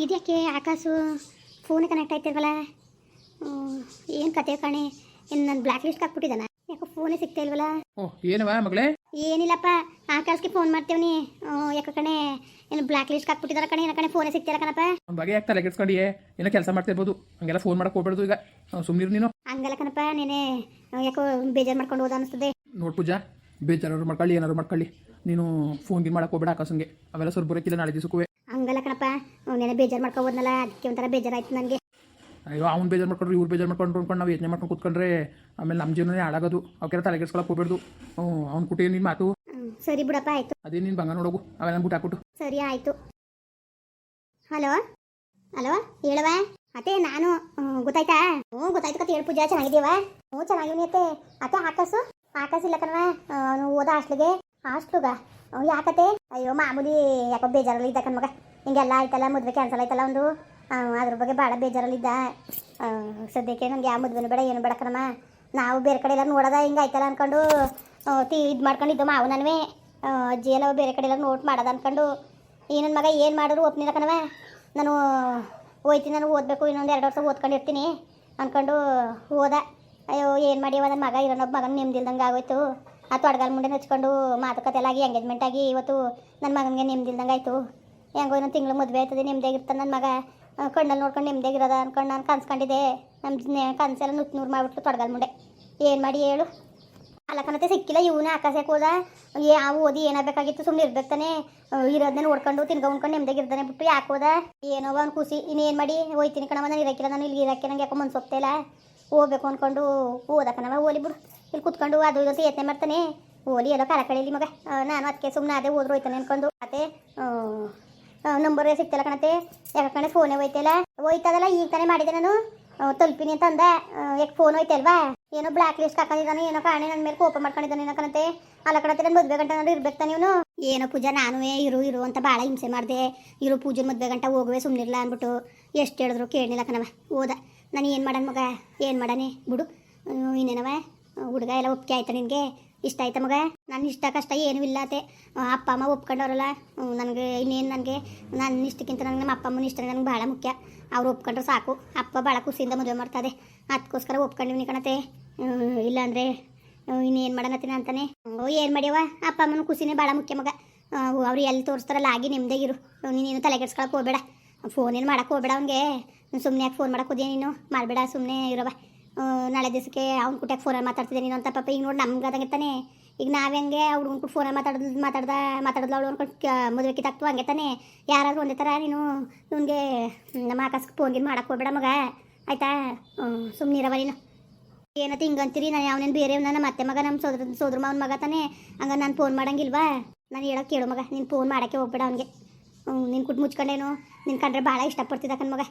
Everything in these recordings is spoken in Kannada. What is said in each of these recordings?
ಇದ್ಯಾಕೆ ಆಕಾಶು ಫೋನ್ ಕನೆಕ್ಟ್ ಆಯ್ತಿಲ್ವಲ್ಲ ಏನು ಕತೆ ಕಣೆ? ಇನ್ನು ನನ್ನ ಬ್ಲ್ಯಾಕ್ ಲಿಸ್ಟ್ ಹಾಕ್ಬಿಟ್ಟಿದ್ದಾನ. ಯಾಕೋ ಫೋನೇ ಸಿಗ್ತಾ ಇಲ್ವಲ್ಲ? ಓ ಏನವ ಮಗಳೇ? ಏನಿಲ್ಲಪ್ಪ ಆಕಾಶ್ಗೆ ಫೋನ್ ಮಾಡ್ತೇವ್ನಿ. ಯಾಕ ಕಣೆ ಏನು ಬ್ಲ್ಯಾಕ್ ಲಿಸ್ಟ್ ಹಾಕ್ಬಿಟ್ಟಿದಾರ ಕಣೆ ಏನ ಕಣೆ ಫೋನೇ ಸಿಗ್ತಿಲ್ಲ ಕಣಪ್ಪ. ಬಗೆ ಯಾಕೆ ತಲೆ ಕೆಡ್ಸ್ಕೊಂಡಿಯೇ. ಏನೋ ಕೆಲಸ ಮಾಡ್ತಿರ್ಬೋದು. ಹಂಗೆಲ್ಲ ಫೋನ್ ಮಾಡಕ್ ಹೋಗ್ಬಾರ್ದು ಈಗ. ಸುಮ್ಮನಿರು ನೀನು. ಹಂಗಲ್ಲ ಕಣಪ್ಪ ನೀನೆ ಯಾಕೋ ಬೇಜಾರು ಮಾಡ್ಕೊಂಡು ಹೋದ ಅನಿಸ್ತದೆ. ನೋಡ್ ಪೂಜಾ ಬೇಜಾರು ಮಾಡ್ಕೊಳ್ಳಿ ಏನಾದ್ರು ಮಾಡ್ಕೊಳ್ಳಿ. ನೀನು ಫೋನ್ ಗಿನ್ ಮಾಡಕ್ ಹೋಗ್ಬೇಡ ಆಕಾಶಂಗೆ. ಅವೆಲ್ಲ ಸ್ವಲ್ಪ ಬರೋಕ್ಕಿಲ್ಲ ನಾಳೆ ದಿವಸಕ್ಕೂ ಹಂಗಲ್ಲ ಕಣಪ್ಪ ನೆನೆ ಬೇಜಾರು ಮಾಡ್ಕೊಬೋದ್ನಲ್ಲ? ಅದಕ್ಕೆ ಒಂಥರ ಬೇಜಾರಾಯ್ತು ನನಗೆ. ಅಯ್ಯೋ ಅವ್ನು ಬೇಜಾರು ಮಾಡ್ಕೊಂಡ್ರೆ ಇವ್ರು ಬೇಜಾರು ಮಾಡ್ಕೊಂಡು ಅಂದ್ಕೊಂಡು ನಾವು ಯೋಚನೆ ಮಾಡ್ಕೊಂಡು ಕೂತ್ಕೊಂಡ್ರೆ ಆಮೇಲೆ ನಮ್ಮ ಜೀವನನೇ ಹಾಳಾಗೋದು. ಅವಕ್ಕೆಲ್ಲ ತಲೆ ಕೆಡ್ಸ್ಕೊಳಕ್ಕೆ ಹೋಗ್ಬೇಡ್ದು. ಹ್ಞೂ ಅವ್ನು ಕುಟಿ ನಿನ್ನ ಮಾತು? ಸರಿ ಬಿಡಪ್ಪ ಆಯಿತು. ಅದೇ ನೀನು ಬಂಗ ನೋಡೋಗು. ಅವೆಲ್ಲ ಬಿಟ್ಟು ಹಾಕ್ಬಿಟ್ಟು. ಸರಿ ಆಯಿತು. ಹಲೋ? ಹಲೋ? ಹೇಳವ ಅತ್ತೆ ನಾನು ಗೊತ್ತಾಯ್ತಾ? ಹ್ಞೂ ಗೊತ್ತಾಯ್ತು ಕತೆ. ಹೇಳು ಪೂಜಾ ಚೆನ್ನಾಗಿದ್ದೀವ ಹ್ಞೂ ಚೆನ್ನಾಗಿವ್ನಿ ಅತ್ತೆ. ಅತ್ತೆ ಆಕಾಶು ಆಕಾಶ ಇಲ್ಲ ಕಣವ ಅವನು ಓದ ಹಾಸ್ಟ್ಲಿಗೆ. ಹಾಸ್ಟ್ಲುಗ? ಯಾಕತ್ತೆ? ಅಯ್ಯೋ ಮಾಮೂಲಿ ಯಾಕೋ ಬೇಜಾರಲ್ಲಿ ಇದ್ದ ಕಣ್ಮಗ. ಹಿಂಗೆಲ್ಲ ಆಯ್ತಲ್ಲ ಮದುವೆ ಕ್ಯಾನ್ಸಲ್ ಆಯ್ತಲ್ಲ ಒಂದು? ಅದ್ರ ಬಗ್ಗೆ ಭಾಳ ಬೇಜಾರಲ್ಲಿದ್ದ. ಸದ್ಯಕ್ಕೆ ನನಗೆ ಯಾವ ಮದುವೆನೂ ಬೇಡ ಏನು ಬೇಡ ಕಣಮ್ಮ. ನಾವು ಬೇರೆ ಕಡೆ ಎಲ್ಲ ನೋಡೋದ ಹಿಂಗೆ ಆಯ್ತಲ್ಲ ಅನ್ಕೊಂಡು ಆ, ತಿ ಇದು ಮಾಡ್ಕೊಂಡಿದ್ದು ಮಾವು ನನವೇ ಅಜ್ಜಿ ಎಲ್ಲ ಬೇರೆ ಕಡೆ ಎಲ್ಲ ನೋಟ್ ಮಾಡೋದು ಅನ್ಕೊಂಡು ಈ ನನ್ನ ಮಗ ಏನು ಮಾಡಿದ್ರು ಒಪ್ನಿಲ್ಲ ಕಣವ ನಾನು ಹೋಯ್ತೀನಿ ನಾನು ಓದಬೇಕು ಇನ್ನೊಂದು ಎರಡು ವರ್ಷ ಓದ್ಕೊಂಡಿರ್ತೀನಿ ಅಂದ್ಕೊಂಡು ಓದ ಅಯ್ಯೋ ಏನು ಮಾಡಿ ನನ್ನ ಮಗ ಇರೋನೊಬ್ಬ ಮಗನ ನೆಮ್ಮದಿಲ್ದಂಗೆ ಆಗೋಯ್ತು. ಆ ತೊಡಗಾಲ ಮುಂದೆ ಹಚ್ಕೊಂಡು ಮಾತುಕತೆ ಎಲ್ಲ ಆಗಿ ಎಂಗೇಜ್ಮೆಂಟ್ ಆಗಿ ಇವತ್ತು ನನ್ನ ಮಗನಿಗೆ ನೆಮ್ಮದಿಲ್ದಂಗೆ ಆಯಿತು. ಹೆಂಗೋ ಇನ್ನೊಂದು ತಿಂಗಳು ಮದುವೆ ಆಯ್ತದೆ ನೆಮ್ಮದಿಯಾಗಿರ್ತಾನೆ ನನ್ನ ಮಗ. ಕಣ್ಣಲ್ಲಿ ನೋಡ್ಕೊಂಡು ನೆಮ್ಮದಿಯಾಗಿರೋದ ಅನ್ಕೊಂಡು ನಾನು ಕನ್ಸ್ಕೊಂಡಿದ್ದೆ ನಮ್ಮ ಕನಸೆಲ್ಲ ನುತ್ ನೂರು ಮಾಡಿಬಿಟ್ಟು ತೊಡಗಲ್ ಮುಂಡೆ ಏನು ಮಾಡಿ ಹೇಳು? ಅಲ್ಲಕ್ಕನತ್ತೆ ಸಿಕ್ಕಿಲ್ಲ ಇವನ ಆಕಾಶಕ್ಕೆ ಹೋದ. ಯಾವ ಓದಿ ಏನಾಗಬೇಕಾಗಿತ್ತು ಸುಮ್ಮನೆ ಇರ್ಬೇಕು ತಾನೆ. ಇರೋದನ್ನ ನೋಡ್ಕೊಂಡು ತಿನ್ಗ ಉಣ್ಕೊಂಡು ನೆಮ್ಮದಿಗಿರ್ತಾನೆ ಬಿಟ್ಟು ಯಾಕೆ ಹೋದ? ಏನೋ ಅವ್ನು ಖುಷಿ ಇನ್ನೇನು ಮಾಡಿ? ಹೋಯ್ತೀನಿ ಕಣವ, ನಾನು ಇರಕ್ಕಿಲ್ಲ ನಾನು ಇಲ್ಲಿ ಇರಕ್ಕೆ ನಂಗೆ ಯಾಕೋ ಮನ್ಸು ಇಲ್ಲ. ಹೋಗ್ಬೇಕು ಅಂದ್ಕೊಂಡು ಓದಕ್ಕನವ ಓಲಿ ಬಿಡು. ಇಲ್ಲಿ ಕುತ್ಕೊಂಡು ಅದು ಇದು ಯತ್ನೆ ಮಾಡ್ತಾನೆ. ಓಲಿ ಎಲ್ಲೋ ಕಾಲ ಕಳೀಲಿ ಮಗ. ನಾನು ಅದಕ್ಕೆ ಸುಮ್ಮನೆ ಅದೇ ಹೋದ್ರು ಹೋಯ್ತಾನೆ ಅನ್ಕೊಂಡು ಅದೇ ನಂಬರ್ ಸಿಗ್ತಿಲ್ಲ ಕಣತೆ. ಯಾಕೆ ಕಣೆ ಫೋನೇ ಹೋಯ್ತಿಲ್ಲ ಹೋಯ್ತದಲ್ಲ, ಈಗ ತಾನೇ ಮಾಡಿದೆ ನಾನು. ತಲುಪಿನಿ ಅಂತ ಅಂದ ಯಾಕೆ ಫೋನ್ ಹೋಯ್ತಲ್ವಾ? ಏನೋ ಬ್ಲಾಕ್ ಲಿಸ್ಟ್ ಹಾಕೊಂಡಿದ್ದಾನೆ, ಏನೋ ಕಾಣೆ ನನ್ನ ಮೇಲೆ ಕೋಪ ಮಾಡ್ಕೊಂಡಿದ್ದಾನೆ ಏನೋ ಕಣತೆ. ಅಲ್ಲ ಕಣತೆ ನನ್ನ ಮದುವೆ ಗಂಟೆ ನಾನು ಇರ್ಬೇಕು ಏನೋ ಪೂಜಾ, ನಾನು ಇರು ಇರು ಅಂತ ಭಾಳ ಹಿಂಸೆ ಮಾಡಿದೆ. ಇರು, ಪೂಜೆ ಮದುವೆ ಗಂಟ ಹೋಗುವೆ ಸುಮ್ಮನಿರ್ಲ ಅಂದ್ಬಿಟ್ಟು ಎಷ್ಟು ಹೇಳಿದ್ರು ಕೇಳಲಿಲ್ಲ ಕಣವ ಹೋದ. ನಾನು ಏನು ಮಾಡೋಣ ಮಗ? ಏನು ಮಾಡಾನೆ? ಬಿಡು. ಇನ್ನೇನವ ಹುಡುಗ ಎಲ್ಲ ಒಪ್ಪಿಗೆ ಆಯ್ತಾ ನಿನಗೆ? ಇಷ್ಟ ಆಯ್ತಾ ಮಗ? ನನ್ನ ಇಷ್ಟ ಕಷ್ಟ ಏನೂ ಇಲ್ಲ ಅಪ್ಪ, ಅಮ್ಮ ಒಪ್ಕೊಂಡವ್ರಲ್ಲ. ನನಗೆ ಇನ್ನೇನು ನನಗೆ? ನನ್ನ ಇಷ್ಟಕ್ಕಿಂತ ನನಗೆ ನಮ್ಮ ಅಪ್ಪ ಅಮ್ಮನ ಇಷ್ಟ ನನಗೆ ಭಾಳ ಮುಖ್ಯ. ಅವ್ರು ಒಪ್ಕೊಂಡ್ರೆ ಸಾಕು. ಅಪ್ಪ ಭಾಳ ಖುಷಿಯಿಂದ ಮದುವೆ ಮಾಡ್ತದೆ ಅದಕ್ಕೋಸ್ಕರ ಒಪ್ಕೊಂಡಿವ್ನಿ ಕಣತೆ ಇಲ್ಲಾಂದರೆ ಇನ್ನೇನು ಮಾಡೋಣತ್ತೀನಿ ಅಂತಾನೆ. ಓ, ಏನು ಮಾಡ್ಯವ ಅಪ್ಪ ಅಮ್ಮನ ಖುಷಿನೇ ಭಾಳ ಮುಖ್ಯ ಮಗ. ಅವ್ರು ಎಲ್ಲಿ ತೋರಿಸ್ತಾರಲ್ಲ, ಆಗಿ ಇರು. ನೀನೇನು ತಲೆ ಕೆಡ್ಸ್ಕೊಳಕ್ಕೆ ಹೋಗ್ಬೇಡ. ಫೋನ್ ಏನು ಮಾಡೋಕೆ ಹೋಗ್ಬೇಡ ಅವ್ನಿಗೆ. ಸುಮ್ಮನೆ ಯಾಕೆ ಫೋನ್ ಮಾಡೋಕೆ ಹೋದ್ಯಾ ನೀನು? ಮಾಡಬೇಡ ಸುಮ್ಮನೆ ಇರವ ನಾಳೆ ದಿವಸಕ್ಕೆ ಅವ್ನು ಕುಟ್ಯಾಕೆ ಫೋನಲ್ಲಿ ಮಾತಾಡ್ತಿದ್ದೆ ನೀನು ಅಂತ ಪಾಪ ಈಗ ನೋಡಿ ನಮ್ಗೆ ಅದಂಗೆ ತಾನೆ. ಈಗ ನಾವು ಹೆಂಗೆ ಹುಡುಗನ ಕೂಡ ಫೋನಲ್ಲಿ ಮಾತಾಡೋದು ಮಾತಾಡ್ದ ಮಾತಾಡ್ದು ಅವಳು ಅನ್ಕೊಂಡು ಮದುವೆ ಕಿತ್ತಾಕ್ತು ಹಂಗೆ ತಾನೆ. ಯಾರಾದರೂ ಒಂದೇ ಥರ ನೀನು ಇವನಿಗೆ ನಮ್ಮ ಆಕಾಶಕ್ಕೆ ಫೋನ್ ಗಿನ್ ಮಾಡಕ್ಕೆ ಹೋಗ್ಬೇಡ ಮಗ. ಆಯ್ತಾ? ಸುಮ್ಮನೆ ಇರವ ನೀನು. ಹಿಂಗೆ ಅಂತೀರಿ? ನಾನು ಅವನೇನು ಬೇರೆ ನನ್ನ ಮತ್ತೆ ಮಗ, ನಮ್ಮ ಸೋದ್ರ ಸೋದ್ರ ಮಾವನ ಮಗ ತಾನೆ. ಹಂಗ ನಾನು ಫೋನ್ ಮಾಡಂಗಿಲ್ವಾ? ನಾನು ಹೇಳೋಕೆ ಕೇಳು ಮಗ, ನೀನು ಫೋನ್ ಮಾಡೋಕ್ಕೆ ಹೋಗ್ಬೇಡ ಅವನಿಗೆ. ನಿನ್ನ ಕುಟ್ ಮುಚ್ಕೊಂಡೇನು? ನಿನ್ನ ಕಂಡ್ರೆ ಭಾಳ ಇಷ್ಟಪಡ್ತಿದ್ದ ಕಣ್ ಮಗ.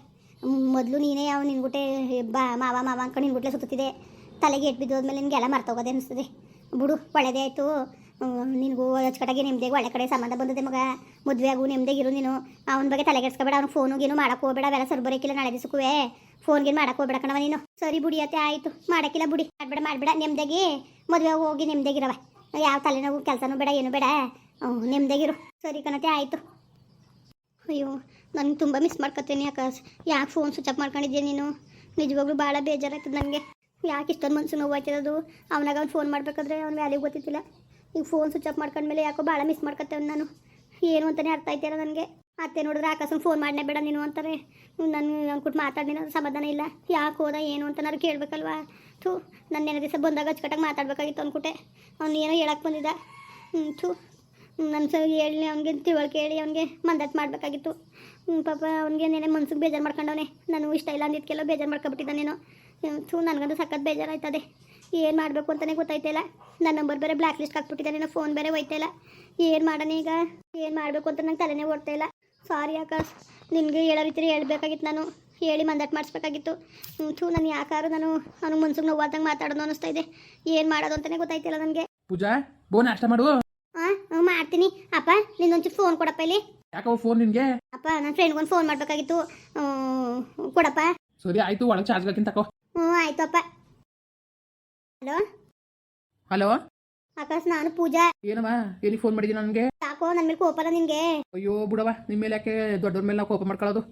ಮೊದಲು ನೀನೇ ಯಾವ ಗುಟ್ಟೆ ಬಾ, ಮಾವ ಮಾವ ಅಂದ್ಕೊಂಡು ನಿನ್ನ ಗುಟ್ಲೆ ಸುತ್ತಿದೆ ತಲೆಗೆ ಎಟ್ ಬಿದ್ದೋದ್ಮೇಲೆ ನಿನಗೆಲ್ಲ ಮರ್ತೋಗೋದೆ ಅನಿಸ್ತದೆ. ಬಿಡು, ಒಳ್ಳೆದೇ ಆಯಿತು. ನಿನಗೂ ಅಚ್ಚುಕಟ್ಟಾಗಿ ನಿಮ್ಮದೇ ಒಳ್ಳೆ ಕಡೆ ಸಂಬಂಧ ಬಂದಿದೆ ಮಗ. ಮದುವೆ ಆಗು ನೆಮ್ಮದಿಗಿರು ನೀನು. ಅವನ ಬಗ್ಗೆ ತಲೆಗೆಡ್ಸ್ಕೊಬೇಡ ಅವ್ನು ಫೋನು ಗೀನು ಮಾಡಕ್ಕೆ ಹೋಗ್ಬೇಡ ಅವೆಲ್ಲ ಸರ್ ಬರೋಕ್ಕಿಲ್ಲ ನಾಳೆ ದಿವಸಕ್ಕೂ ಫೋನ್ ಗೀನು ಮಾಡಕ್ಕೆ ಹೋಗ್ಬೇಡ ಕಣವ ನೀನು. ಸರಿ ಬುಡಿ ಅತ್ತೆ, ಆಯಿತು. ಮಾಡಕ್ಕಿಲ್ಲ ಬುಡಿ. ಮಾಡಬೇಡ ಮಾಡಬೇಡ. ನೆಮ್ಮದಿಗೆ ಮದುವೆ ಹೋಗಿ ನೆಮ್ಮದಿಗಿರವ ಯಾವ ತಲೆನೋವು, ಕೆಲಸನೂ ಬೇಡ, ಏನು ಬೇಡ. ನೆಮ್ಮದಿಗಿರು ಸರಿ ಕಣತೆ ಆಯಿತು. ಅಯ್ಯೋ, ನನಗೆ ತುಂಬ ಮಿಸ್ ಮಾಡ್ಕೊತೀನಿ ಯಾಕೆ ಯಾಕೆ ಫೋನ್ ಸ್ವಿಚ್ ಆಫ್ ಮಾಡ್ಕೊಂಡಿದ್ದೆ ನೀನು? ನಿಜವಾಗ್ಲೂ ಭಾಳ ಬೇಜಾರಾಯ್ತದೆ ನನಗೆ ಯಾಕೆ ಇಷ್ಟೊಂದು ಮನ್ಸು ನೋವು ಆಯ್ತದದು ಅವನಾಗ ಅವ್ನು ಫೋನ್ ಮಾಡ್ಬೇಕಾದ್ರೆ ಅವ್ನ ವ್ಯಾಲ್ಯೂ ಗೊತ್ತಿದ್ದಿಲ್ಲ. ಈಗ ಫೋನ್ ಸ್ವಿಚ್ ಆಫ್ ಮಾಡ್ಕೊಂಡ್ಮೇಲೆ ಯಾಕೋ ಭಾಳ ಮಿಸ್ ಮಾಡ್ಕೊತೇವೆ ನಾನು. ಏನು ಅಂತಲೇ ಅರ್ಥ ಆಯ್ತಿಲ್ಲ ನನಗೆ. ಅತ್ತೆ ನೋಡಿದ್ರೆ ಆಕಾಶನ ಫೋನ್ ಮಾಡಲೇ ಬೇಡ ನೀನು ಅಂತಾರೆ. ನಾನು ಕೊಟ್ಟು ಮಾತಾಡಿನ ಸಮಾಧಾನ ಇಲ್ಲ. ಯಾಕೆ ಹೋದ, ಏನು ಅಂತ ನಾನು ಕೇಳಬೇಕಲ್ವಾ? ಥೂ ನನ್ನ ನೆನೆ ದಿವಸ ಬಂದಾಗ ಅಚ್ಚುಕಟ್ಟಾಗಿ ಮಾತಾಡ್ಬೇಕಾಗಿತ್ತು ಅಂದ್ಕೊಟ್ಟೆ ಅವ್ನು ಏನೋ ಹೇಳಕ್ಕೆ ಬಂದಿದ್ದ. ಹ್ಞೂ ಥೂ. ನನ್ನ ಸಹ ಹೇಳಿ, ಅವನಿಗೆ ತಿಳುವಳಿಕೆ ಹೇಳಿ, ಅವನಿಗೆ ಮಂದಟ್ ಮಾಡಬೇಕಾಗಿತ್ತು. ಪಾಪ ಅವನಿಗೆ ನೆನೆ ಮನ್ಸಿಗೆ ಬೇಜಾರು ಮಾಡ್ಕೊಂಡವನೆ. ನಾನು ಇಷ್ಟ ಇಲ್ಲ ಅಂದಿದ್ಕೆಲ್ಲ ಬೇಜಾರು ಮಾಡ್ಕೊಬಿಟ್ಟಿದ್ದಾನೇನೋ ಥೂ, ನನಗಂತೂ ಸಖತ್ ಬೇಜಾರಾಯ್ತದೆ. ಏನು ಮಾಡಬೇಕು ಅಂತಲೇ ಗೊತ್ತಾಯ್ತಿಲ್ಲ ನನ್ನ ನಂಬರ್ ಬೇರೆ ಬ್ಲ್ಯಾಕ್ ಲಿಸ್ಟ್ ಹಾಕ್ಬಿಟ್ಟಿದ್ದಾನೆ ಫೋನ್ ಬೇರೆ ಇಲ್ಲ. ಏನು ಮಾಡೋಣ ಈಗ? ಏನು ಮಾಡಬೇಕು ಅಂತ ನಂಗೆ ತಲೆನೇ ಓಡ್ತಾ ಇಲ್ಲ. ಸಾರಿ ಆಕಾಶ್ ನಿನಗೆ ಹೇಳೋ ರೀತಿ ಹೇಳಬೇಕಾಗಿತ್ತು ನಾನು. ಹೇಳಿ ಮಂದಟ್ ಮಾಡಿಸ್ಬೇಕಾಗಿತ್ತು. ಥೂ, ನಾನು ಯಾಕಾರು ನಾನು ಅವ್ನಿಗೆ ಮನ್ಸಿಗೆ ನೋವಾದಂಗೆ ಮಾತಾಡೋದು ಅನ್ನಿಸ್ತಾ ಇದೆ. ಏನು ಮಾಡೋದು ಅಂತಲೇ ಗೊತ್ತಾಯ್ತಿಲ್ಲ ನನಗೆ. ಪೂಜಾ ಬೋನ್ ಅಷ್ಟ ಮಾಡು. ಮಾಡ್ತೀನಿ. ಅಪ್ಪ ನಿನ್ನೊಂಚೂರು ಫೋನ್ ಕೊಡಪ್ಪ ಇಲ್ಲಿ. ಯಾಕೋ ಫೋನ್ ನಿನ್ಗೆ? ಅಪ್ಪ ನನ್ನ ಫ್ರೆಂಡ್ಗೊಂದು ಫೋನ್ ಮಾಡಬೇಕಾಗಿತ್ತು. ಕೊಡಪ್ಪ. ಸರಿ ಆಯ್ತು ಒಳಗೆ ಚಾರ್ಜ್ ಹಾಕಿನ ತಕೋ. ಹ್ಞೂ ಆಯ್ತು ಅಪ್ಪ. ಹಲೋ? ಹಲೋ? ಆಕಾಶ್ ನಾನು ಪೂಜಾ. ಏನಮ್ಮ ಏನಿಗೆ ಫೋನ್ ಮಾಡಿದ್ದೀನಿ ನನಗೆ? ಯಾಕೋ ನನ್ನ ಮೇಲೆ ಕೋಪಲ್ಲ ನಿನ್ಗೆ. ಅಯ್ಯೋ ಬಿಡವ ನಿಮ್ಮ ಮೇಲೆ ಯಾಕೆ ದೊಡ್ಡವ್ರ ಮೇಲೆ ನಾವು ಕೋಪ ಮಾಡ್ಕೊಳ್ಳೋದು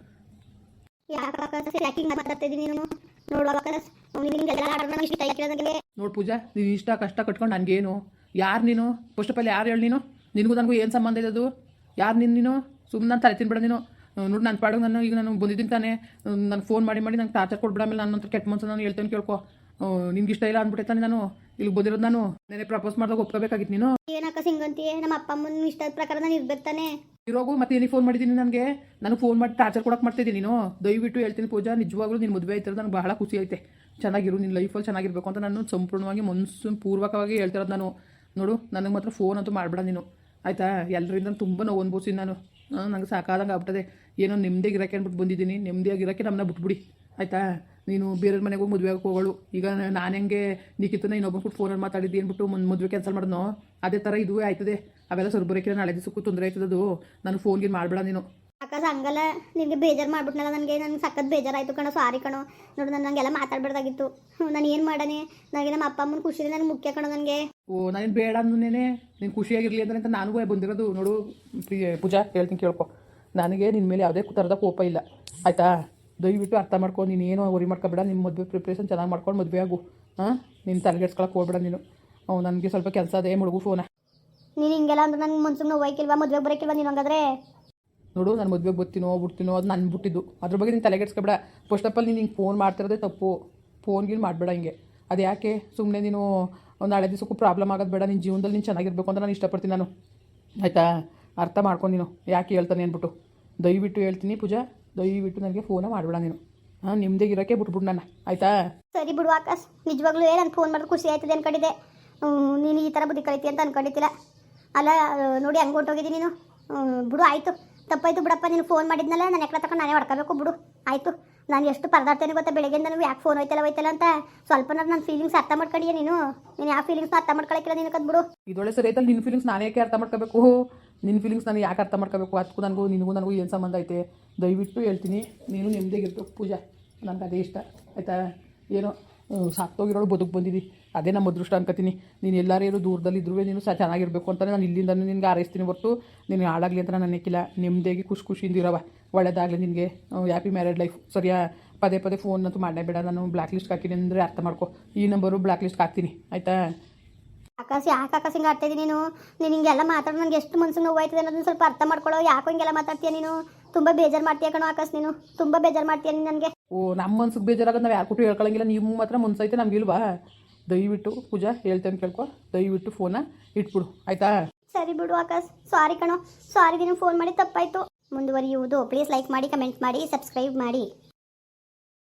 ನೋಡು ಪೂಜಾ ನೀನು ಇಷ್ಟ ಕಷ್ಟ ಕಟ್ಕೊಂಡು ನನಗೇನು? ಯಾರು ನೀನು? ಫಸ್ಟ್ ಆಫ್ ಆಲ್ ಯಾರು ಹೇಳಿ ನೀನು? ನಿನಗೂ ನನಗೂ ಏನು ಸಂಬಂಧ ಇದೆ ಅದು? ಯಾರು ನಿನ್ನ ನೀನು? ಸುಮ್ಮನೆ ನಾನು ತಲೆ ತಿನ್ಬೇಡ ನೀನು. ನೋಡಿ ನನ್ನ ಪಾಡಿಗೆ ನಾನು ಈಗ ನಾನು ಬಂದಿದ್ದೀನಿ ತಾನೆ. ನಾನು ಫೋನ್ ಮಾಡಿ ಮಾಡಿ ನಂಗೆ ಟಾರ್ಚರ್ ಕೊಡ್ಬಿಡ ಆಮೇಲೆ ನನ್ನ ಅಂತ ಕೆಟ್ಟ ಮನ್ಸು ನಾನು ಹೇಳ್ತೇನೆ ಕೇಳ್ಕೊ. ನಿನ್ಗೆ ಇಷ್ಟ ಇಲ್ಲ ಅಂದ್ಬಿಟ್ಟೆ ತಾನೆ ನಾನು. ಇಲ್ಲಿ ಬಂದಿರೋದು ನಾನು. ನೆನೆ ಪ್ರಪೋಸ್ ಮಾಡಿದಾಗ ಒಪ್ಕೋಬೇಕಾಗಿತ್ತು ನೀನು. ಏನಕ್ಕ ಸಿಂಗಂತೀಯ? ನಮ್ಮ ಅಪ್ಪ ಅಮ್ಮನ ಇಷ್ಟದ ಪ್ರಕಾರ ನಾನು ಇರ್ಬೇಕು ತಾನೆ. ಇರೋಗು ಮತ್ತೆ ಏನಿಗೆ ಫೋನ್ ಮಾಡಿದ್ದೀನಿ ನನಗೆ? ನನಗೆ ಫೋನ್ ಮಾಡಿ ಟಾರ್ಚರ್ ಕೊಡಕ್ಕೆ ಮಾಡ್ತಿದ್ದೀನಿ ನೀನು. ದಯವಿಟ್ಟು ಹೇಳ್ತೀನಿ ಪೂಜಾ ನಿಜವಾಗ್ಲೂ ನಿನ್ನ ಮದುವೆ ಆಯ್ತಿರೋದು ನನಗೆ ಬಹಳ ಖುಷಿ ಐತೆ. ಚೆನ್ನಾಗಿರು ನಿನ್ನ ಲೈಫಲ್ಲಿ ಚೆನ್ನಾಗಿರ್ಬೇಕು ಅಂತ ನಾನು ಸಂಪೂರ್ಣವಾಗಿ ಮನಸ್ಸು ಪೂರ್ವಕವಾಗಿ ಹೇಳ್ತಿರೋದು ನಾನು. ನೋಡು ನನಗೆ ಮಾತ್ರ ಫೋನ್ ಅಂತೂ ಮಾಡಬೇಡ ನೀನು. ಆಯಿತಾ? ಎಲ್ಲರಿಂದ ತುಂಬ ನೋವು ಅನ್ಬೋಸಿ ನಾನು. ನಂಗೆ ಸಾಕಾದಂಗೆ ಆಗ್ಬಿಟ್ಟದೆ. ಏನೋ ನೆಮ್ಮದಿಯಾಗಿ ಇರೋಕೆ ಅಂದ್ಬಿಟ್ಟು ಬಂದಿದ್ದೀನಿ. ನೆಮ್ಮದಿಯಾಗಿರೋಕ್ಕೆ ನಮ್ಮನ್ನ ಬಿಟ್ಬಿಡಿ. ಆಯಿತಾ? ನೀನು ಬೇರೆ ಮನೆಗೆ ಹೋಗಿ ಮದುವೆ ಹೋಗೋಳು. ಈಗ ನಾನು ಹೆಂಗೆ ನಿಖಿತನ ಇನ್ನೊಬ್ಬನ ಕೊಟ್ಟು ಫೋನಲ್ಲಿ ಮಾತಾಡಿದ್ದು ಅಂದ್ಬಿಟ್ಟು ಒಂದು ಮದುವೆ ಕ್ಯಾನ್ಸಲ್ ಮಾಡಿದ್ನೋ? ಅದೇ ಥರ ಇದುವೇ ಆಯ್ತದೆ. ಅವೆಲ್ಲ ಬರೋಕಿಲ್ಲ ನಾಳೆ ದಿವಸಕ್ಕೂ ತೊಂದರೆ ಆಯ್ತದದು. ನಾನು ಫೋನ್ಗೆ ಮಾಡಬೇಡ ನೀನು. ಆಕಾಶ ಹಂಗಲ್ಲ ನಿನಗೆ ಬೇಜಾರು ಮಾಡ್ಬಿಟ್ನಲ್ಲ ನನಗೆ ನನಗೆ ಸಖತ್ ಬೇಜಾರಾಯಿತು ಕಣೋ ಸಾರಿ ಕಣೋ. ನೋಡು ನಾನು ನನಗೆಲ್ಲ ಮಾತಾಡ್ಬಾರ್ದಾಗಿತ್ತು. ನಾನು ಏನು ಮಾಡಾನೆ ನನಗೆ ನಮ್ಮ ಅಪ್ಪ ಅಮ್ಮನ ಖುಷಿ ನನಗೆ ಮುಖ್ಯ ಕಣೋ ನನಗೆ. ಓ ನಾನು ಬೇಡ ಅಂದೇನೆ ನೀನು ಖುಷಿಯಾಗಿರಲಿ ಅಂದ್ರೆ ಅಂತ ನಾನು ಬಂದಿರೋದು. ನೋಡು ಪೂಜಾ ಹೇಳ್ತೀನಿ ಕೇಳ್ಕೊ. ನನಗೆ ನಿನ್ನ ಮೇಲೆ ಯಾವುದೇ ಥರದ ಕೋಪ ಇಲ್ಲ. ಆಯಿತಾ? ದಯವಿಟ್ಟು ಅರ್ಥ ಮಾಡ್ಕೊ. ನೀನು ಏನು ವರಿ ಮಾಡ್ಕೊಬೇಡ. ನಿಮ್ಮ ಮದುವೆ ಪ್ರಿಪ್ರೇಷನ್ ಚೆನ್ನಾಗಿ ಮಾಡ್ಕೊಂಡು ಮದುವೆ ಆಗು. ಹಾಂ? ನೀನು ತಲೆಗೆಡ್ಸ್ಕೊಳಕ್ಕೆ ಹೋಗ್ಬೇಡ ನೀನು. ಅವ್ನು ನನಗೆ ಸ್ವಲ್ಪ ಕೆಲಸ ಅದೇ ಮುಳುಗು ಫೋನ ನೀನು ಹಿಂಗೆಲ್ಲ ಅಂದ್ರೆ ನಂಗೆ ಮನ್ಸಿಗೆ ಹೋಯ್ಕಿಲ್ವಾ ಮದುವೆಗೆ ಬರೋಕ್ಕಿಲ್ವಾ ನೀನು ಹಂಗಾದ್ರೆ? ನೋಡು, ನಾನು ಮದುವೆಗೆ ಬರ್ತೀನೋ ಬಿಡ್ತೀನೋ ಅದು ನಾನು ಬಿಟ್ಟಿದ್ದು ಅದ್ರ ಬಗ್ಗೆ ನೀನು ತಲೆಗೆಡ್ಸ್ಕೊಬೇಡ ಫಸ್ಟ್ ಆಫ್ ಆಲ್ ನೀನು ಹಿಂಗೆ ಫೋನ್ ಮಾಡ್ತಿರೋದೇ ತಪ್ಪು. ಫೋನ್ಗಿನ್ ಮಾಡಬೇಡ ಹಿಂಗೆ. ಅದು ಯಾಕೆ? ಸುಮ್ಮನೆ ನೀನು ಒಂದು ನಾಳೆ ದಿವಸಕ್ಕೂ ಪ್ರಾಬ್ಲಮ್ ಆಗೋದು ಬೇಡ. ನಿನ್ನ ಜೀವನದಲ್ಲಿ ನೀನು ಚೆನ್ನಾಗಿರ್ಬೇಕು ಅಂತ ನಾನು ಇಷ್ಟಪಡ್ತೀನಿ ನಾನು. ಆಯಿತಾ? ಅರ್ಥ ಮಾಡ್ಕೊಂಡು ನೀನು. ಯಾಕೆ ಹೇಳ್ತಾನೆ ಅಂದ್ಬಿಟ್ಟು ದಯವಿಟ್ಟು ಹೇಳ್ತೀನಿ ಪೂಜಾ. ದಯವಿಟ್ಟು ನನಗೆ ಫೋನ ಮಾಡಬೇಡ ನೀನು. ಹಾಂ ನಿಮ್ಮದೇಗಿರೋಕ್ಕೆ ಬಿಟ್ಬಿಡು ನಾನು ಆಯಿತಾ? ಸರಿ ಬಿಡು ಆಕಾಶ್. ನಿಜವಾಗ್ಲೂ ನಾನು ಫೋನ್ ಮಾಡಿದ್ರೆ ಖುಷಿ ಆಯ್ತದೆ ಅನ್ಕೊಂಡಿದ್ದೆ. ನೀನು ಈ ಥರ ಬುದ್ಧಿ ಕಳಿತಿ ಅಂತ ಅನ್ಕೊಂಡಿದ್ದಿಲ್ಲ. ಅಲ್ಲ ನೋಡಿ, ಹಂಗೆ ಹೊಂಟೋಗಿದ್ದೀನಿ ನೀನು. ಬಿಡು, ಆಯಿತು. ತಪ್ಪಾಯ್ತು ಬಿಡಪ್ಪ, ನೀನು ಫೋನ್ ಮಾಡಿದ್ನಲ್ಲ ನಾನು ಎక్కడ ತಕೊಂಡು ನಾನೇ ಹೊಡ್ಕೋಬೇಕು, ಬಿಡು. ಆಯಿತು. ನಾನು ಎಷ್ಟು ಪರದಾಡ್ತೇನೆ ಗೊತ್ತಾ ಬೆಳಗ್ಗೆಯಿಂದ ನಾನು ಯಾಕೆ ಫೋನ್ ಹೋಯ್ತಲ್ಲ ಹೋಯ್ತಲ್ಲ ಅಂತ. ಸ್ವಲ್ಪ ನನ್ನ ಫೀಲಿಂಗ್ಸ್ ಅರ್ಥ ಮಾಡ್ಕೊಂಡಿಯಾ ನೀನು? ನೀನು ಯಾವ ಫೀಲಿಂಗ್ಸ್ ಅರ್ಥ ಮಾಡ್ಕೊಳಕ್ಕಿಲ್ಲ ನಿನಗೆ ಕದ್ ಬಿಡು. ಇದೊಳ್ಳೆ ಸರಿ ಆಯ್ತಲ್ಲ ನಿನ್ನ ಫೀಲಿಂಗ್ಸ್ ನಾನು ಯಾಕೆ ಅರ್ಥ ಮಾಡ್ಕೋಬೇಕು? ನಿನ್ನ ಫೀಲಿಂಗ್ಸ್ ನಾನು ಯಾಕೆ ಅರ್ಥ ಮಾಡ್ಕೋಬೇಕು? ಅದಕ್ಕೂ ನನಗೂ, ನಿನಗೂ ನನಗೂ ಏನು ಸಂಬಂಧ ಐತೆ? ದಯವಿಟ್ಟು ಹೇಳ್ತೀನಿ, ನೀನು ನೆಮ್ಮದಿಗಿರ್ಬೇಕು ಪೂಜಾ. ನನಗೆ ಅದೇ ಇಷ್ಟ. ಆಯ್ತಾ? ಏನು? ಹ್ಮ್, ಸಾಕ್ತೋಗಿರೋಳು ಬದುಕು ಬಂದಿದ್ದಿ ಅದೇ ನಮ್ಮ ಅದೃಷ್ಟ ಅನ್ಕೋತೀನಿ. ನೀನು ಎಲ್ಲರೂ ಇರೋ ನೀನು ಸಹ ಚೆನ್ನಾಗಿರಬೇಕು ಅಂತಲೇ ನಾನು ಇಲ್ಲಿಂದ ನಿನಗೆ ಹಾರೈಸ್ತೀನಿ ಹೊರತು. ನೀನು ಹಾಳಾಗಲಿ ಅಂತ ನಾನು ಅನ್ನಕ್ಕಿಲ್ಲ ನೆಮ್ಮದಿಯಾಗಿ ಖುಷಿ ಖುಷಿಯಿಂದ ಇರವ ಒಳ್ಳೇದಾಗಲಿ ನಿನಗೆ. ಹ್ಯಾಪಿ ಮ್ಯಾರೇಡ್ ಲೈಫ್ ಸರಿಯಾ? ಪದೇ ಪದೇ ಫೋನ್ ಅಂತೂ ಮಾಡಲೇ ಬೇಡ. ನಾನು ಬ್ಲ್ಯಾಕ್ ಲಿಸ್ಟ್ ಹಾಕಿನಿ ಅಂದರೆ ಅರ್ಥ ಮಾಡ್ಕೊ. ಈ ನಂಬರು ಬ್ಲ್ಯಾಕ್ ಲಿಸ್ಟ್ ಹಾಕ್ತೀನಿ. ಆಯಿತಾ? ಆಕಾಶ ಯಾಕೆ ಆಕಾಶ ಹಿಂಗೆ ಆಡ್ತಾ ನೀನು? ನೀನು ಹಿಂಗೆಲ್ಲ ಮಾತಾಡೋ ನನಗೆ ಎಷ್ಟು ಮನ್ಸಿಗೆ ನೋವಾಯ್ತದೆ ಅನ್ನೋದನ್ನ ಸ್ವಲ್ಪ ಅರ್ಥ ಮಾಡ್ಕೊಳ್ಳೋ. ಯಾಕೋ ಹಿಂಗೆಲ್ಲ ಮಾತಾಡ್ತೀಯ ನೀನು? ತುಂಬ ಬೇಜಾರು ಮಾಡ್ತೀಯ ಕಣೋ ಆಕಾಶ ನೀನು. ತುಂಬ ಬೇಜಾರು ಮಾಡ್ತೀಯ ನೀನು ನನಗೆ. ಓ ನಮ್ಮ ಮನ್ಸಿಗೆ ಬೇಜಾರಾಗೋದು ನಾವು ಯಾರು ಕೊಟ್ಟು ಹೇಳ್ಕೊಳಂಗಿಲ್ಲ. ನಿಮ್ಮ ಮಾತ್ರ ಮುನ್ಸೈತೆ ನಮಗಿಲ್ವಾ ದಯವಿಟ್ಟು ಪೂಜಾ ಹೇಳ್ತೇನೆ ಕೇಳ್ಕೊ. ದಯವಿಟ್ಟು ಫೋನ ಇಟ್ಬಿಡು. ಆಯ್ತಾ? ಸರಿ ಬಿಡು ಆಕಾಶ್. ಸಾರಿ ಕಣೋ. ಸಾರಿ ದಿನ ಫೋನ್ ಮಾಡಿ ತಪ್ಪಾಯಿತು. ಮುಂದುವರಿಯುವುದು. ಪ್ಲೀಸ್ ಲೈಕ್ ಮಾಡಿ ಕಮೆಂಟ್ ಮಾಡಿ ಸಬ್ಸ್ಕ್ರೈಬ್ ಮಾಡಿ.